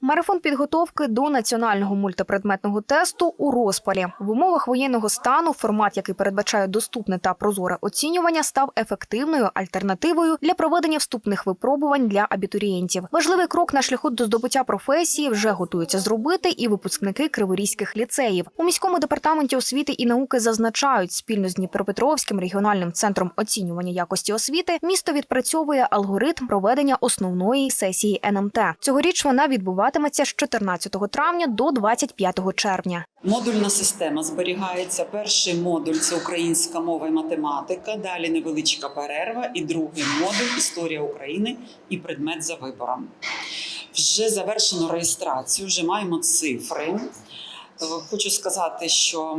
Марафон підготовки до національного мультипредметного тесту у розпалі в умовах воєнного стану. Формат, який передбачає доступне та прозоре оцінювання, став ефективною альтернативою для проведення вступних випробувань для абітурієнтів. Важливий крок на шляху до здобуття професії вже готуються зробити і випускники криворізьких ліцеїв. У міському департаменті освіти і науки зазначають спільно з Дніпропетровським регіональним центром оцінювання якості освіти. Місто відпрацьовує алгоритм проведення основної сесії НМТ. Цьогоріч вона відбуватиметься з 14 травня до 25 червня. Модульна система зберігається. Перший модуль це українська мова і математика. Далі невеличка перерва, і другий модуль історія України і предмет за вибором. Вже завершено реєстрацію, вже маємо цифри. Е, Хочу сказати, що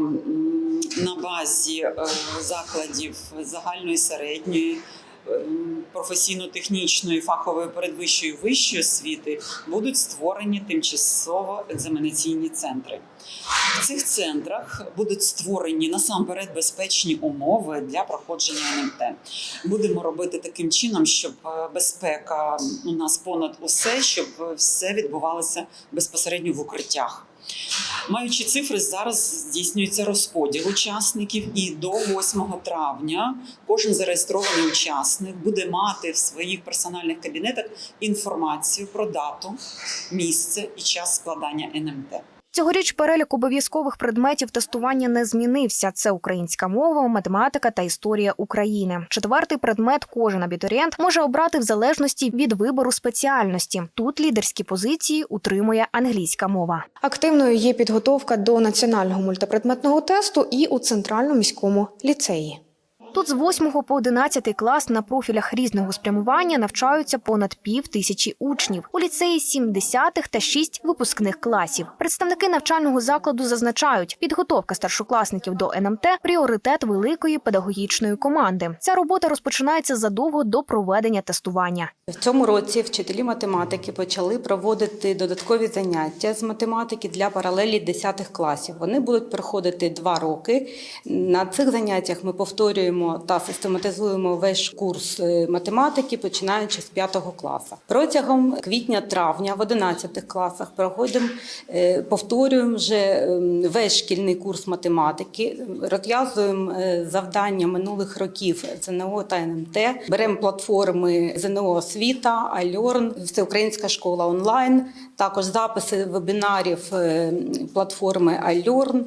на базі е, закладів загальної середньої. Е, Професійно-технічної, фахової передвищої вищої освіти будуть створені тимчасово екзаменаційні центри. В цих центрах будуть створені насамперед безпечні умови для проходження НМТ. Будемо робити таким чином, щоб е, безпека у нас понад усе, щоб е, все відбувалося безпосередньо в укриттях. Маючи цифри, зараз здійснюється розподіл учасників, і до 8 травня кожен зареєстрований учасник буде мати в своїх персональних кабінетах інформацію про дату, місце і час складання НМТ. Цьогоріч перелік обов'язкових предметів тестування не змінився. Це українська мова, математика та історія України. Четвертий предмет кожен абітурієнт може обрати в залежності від вибору спеціальності. Тут лідерські позиції утримує англійська мова. Активною є підготовка до національного мультипредметного тесту і у центральному міському ліцеї. Тут з 8 по 11 клас на профілях різного спрямування навчаються понад пів тисячі учнів. У ліцеї 7 десятих та 6 випускних класів. Представники навчального закладу зазначають, підготовка старшокласників до НМТ пріоритет великої педагогічної команди. Ця робота розпочинається задовго до проведення тестування. В цьому році вчителі математики почали проводити додаткові заняття з математики для паралелі 10 класів. Вони будуть проходити два роки. На цих заняттях ми повторюємо та систематизуємо весь курс е, математики, починаючи з 5 класу. Протягом квітня-травня в 11 класах проходимо, е, повторюємо вже ем, весь шкільний курс математики, розв'язуємо е, завдання минулих років ЗНО та НМТ, беремо платформи ЗНО освіта, Альорн, Всеукраїнська школа онлайн, також записи вебінарів платформи Альорн.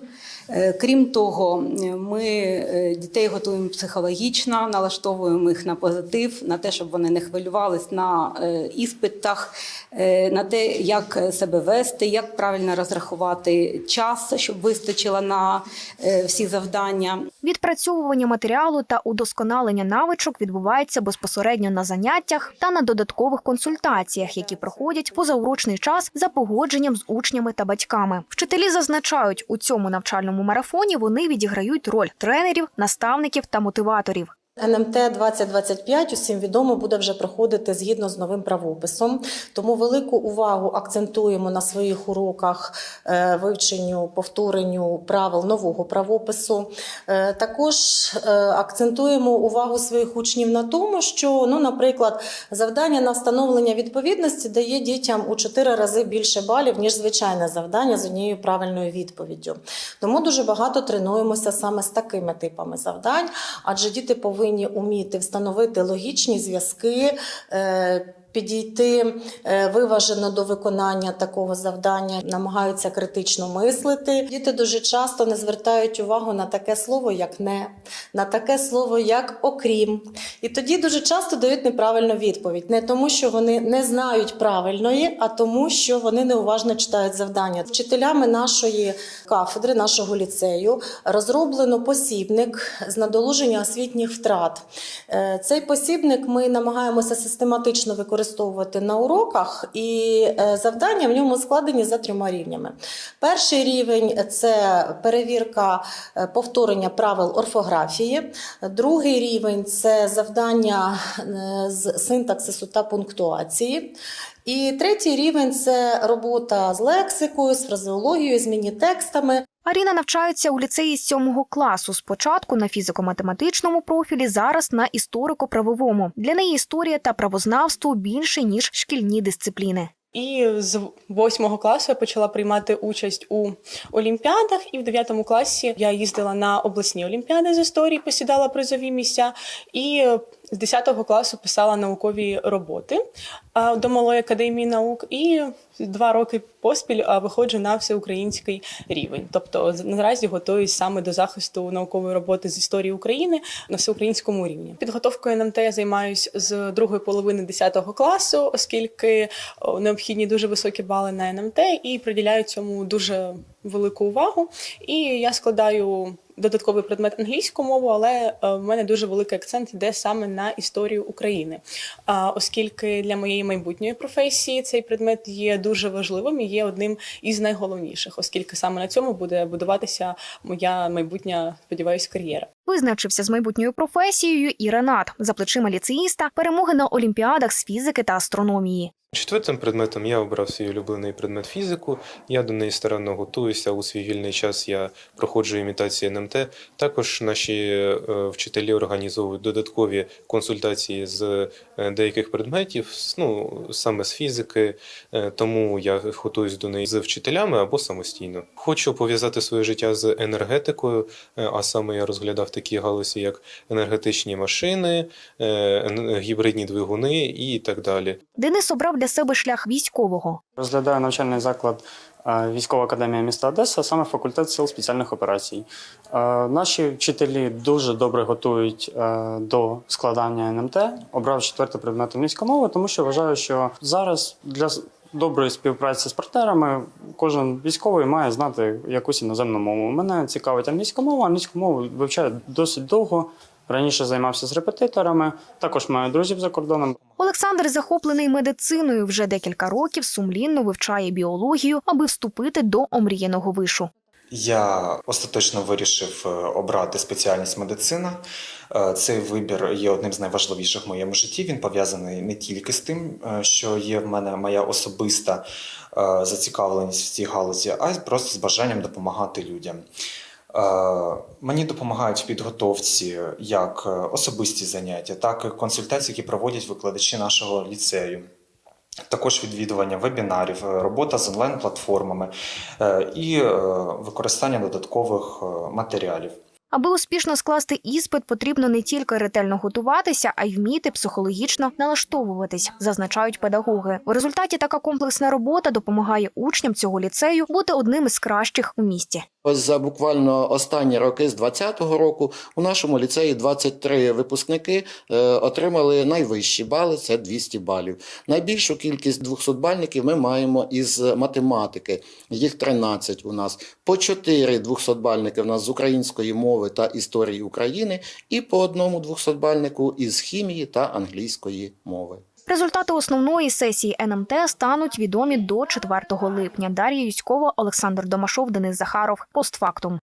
Е, Крім того, ми е, дітей готуємо психологічно, налаштовуємо їх на позитив, на те, щоб вони не хвилювались на е, іспитах, е, на те, як себе вести, як правильно розрахувати час, щоб вистачило на е, всі завдання. Відпрацьовування матеріалу та удосконалення навичок відбувається безпосередньо на заняттях та на додаткових консультаціях, які проходять позаурочний час за погодженням з учнями та батьками. Вчителі зазначають, у цьому навчальному марафоні вони відіграють роль тренерів, наставників та мотиваторів. НМТ 2025 усім відомо буде вже проходити згідно з новим правописом. Тому велику увагу акцентуємо на своїх уроках е, вивченню, повторенню правил нового правопису. Е, Також е, акцентуємо увагу своїх учнів на тому, що, ну, наприклад, завдання на встановлення відповідності дає дітям у 4 рази більше балів, ніж звичайне завдання з однією правильною відповіддю. Тому дуже багато тренуємося саме з такими типами завдань, адже діти повинні уміти встановити логічні зв'язки. Підійти е, виважено до виконання такого завдання, намагаються критично мислити. Діти дуже часто не звертають увагу на таке слово, як не, на таке слово, як окрім. І тоді дуже часто дають неправильну відповідь. Не тому, що вони не знають правильної, а тому, що вони неуважно читають завдання. Вчителями нашої кафедри, нашого ліцею, розроблено посібник з надолуження освітніх втрат. Е, Цей посібник ми намагаємося систематично використовувати на уроках, і е, завдання в ньому складені за трьома рівнями. Перший рівень це перевірка е, повторення правил орфографії. Другий рівень це завдання е, з синтаксису та пунктуації. І третій рівень це робота з лексикою, з фразеологією, змінні текстами. Аріна навчається у ліцеї сьомого класу. Спочатку на фізико-математичному профілі, зараз на історико-правовому. Для неї історія та правознавство більше ніж шкільні дисципліни. І з восьмого класу я почала приймати участь у олімпіадах, і в дев'ятому класі я їздила на обласні олімпіади з історії, посідала призові місця. І з 10 класу писала наукові роботи до малої академії наук. І два роки поспіль виходжу на всеукраїнський рівень. Тобто наразі готуюсь саме до захисту наукової роботи з історії України на всеукраїнському рівні. Підготовкою НМТ я займаюсь з другої половини 10 класу, оскільки необхідні дуже високі бали на НМТ і приділяю цьому дуже велику увагу. І я складаю додатковий предмет англійську мову, але е, в мене дуже великий акцент йде саме на історію України, оскільки для моєї майбутньої професії цей предмет є дуже важливим і є одним із найголовніших, оскільки саме на цьому буде будуватися моя майбутня, сподіваюся, кар'єра. Визначився з майбутньою професією і Ренат за плечима ліцеїста перемоги на олімпіадах з фізики та астрономії. Четвертим предметом я обрав свій улюблений предмет фізику. Я до неї старанно готуюся. У свій вільний час я проходжу імітації НМТ. Також наші е, вчителі організовують додаткові консультації з е, деяких предметів, ну саме з фізики. Е, Тому я готуюсь до неї з вчителями або самостійно. Хочу пов'язати своє життя з енергетикою, а саме я розглядав такі галузі, як енергетичні машини, гібридні двигуни і так далі. Денис обрав для себе шлях військового. Розглядаю навчальний заклад е, Військова академія міста Одеса, саме факультет сил спеціальних операцій. Е, Наші вчителі дуже добре готують е, до складання НМТ. Обрав четвертий предмет англійська мова, тому що вважаю, що зараз для доброї співпраці з партнерами кожен військовий має знати якусь іноземну мову. Мене цікавить англійська мова. Англійську мову вивчаю досить довго. Раніше займався з репетиторами, також маю друзів за кордоном. Олександр захоплений медициною вже декілька років сумлінно вивчає біологію, аби вступити до омріяного вишу. Я остаточно вирішив е, обрати спеціальність медицина. Е, Цей вибір є одним з найважливіших в моєму житті. Він пов'язаний не тільки з тим, е, що є в мене моя особиста зацікавленість в цій галузі, а й просто з бажанням допомагати людям. Е, Мені допомагають підготовці як е, особисті заняття, так і консультації, які проводять викладачі нашого ліцею. Також відвідування вебінарів, е, робота з онлайн-платформами і використання додаткових матеріалів. Аби успішно скласти іспит, потрібно не тільки ретельно готуватися, а й вміти психологічно налаштовуватись, зазначають педагоги. В результаті така комплексна робота допомагає учням цього ліцею бути одним із кращих у місті. Ось за буквально останні роки з 2020 року у нашому ліцеї 23 випускники е, отримали найвищі бали це 200 балів. Найбільшу кількість 200-бальників ми маємо із математики. Їх 13 у нас. По 4 200-бальники в нас з української мови та історії України, і по одному 200-бальнику із хімії та англійської мови. Результати основної сесії НМТ стануть відомі до 4 липня. Дар'я Юськова, Олександр Домашов, Денис Захаров. Постфактум.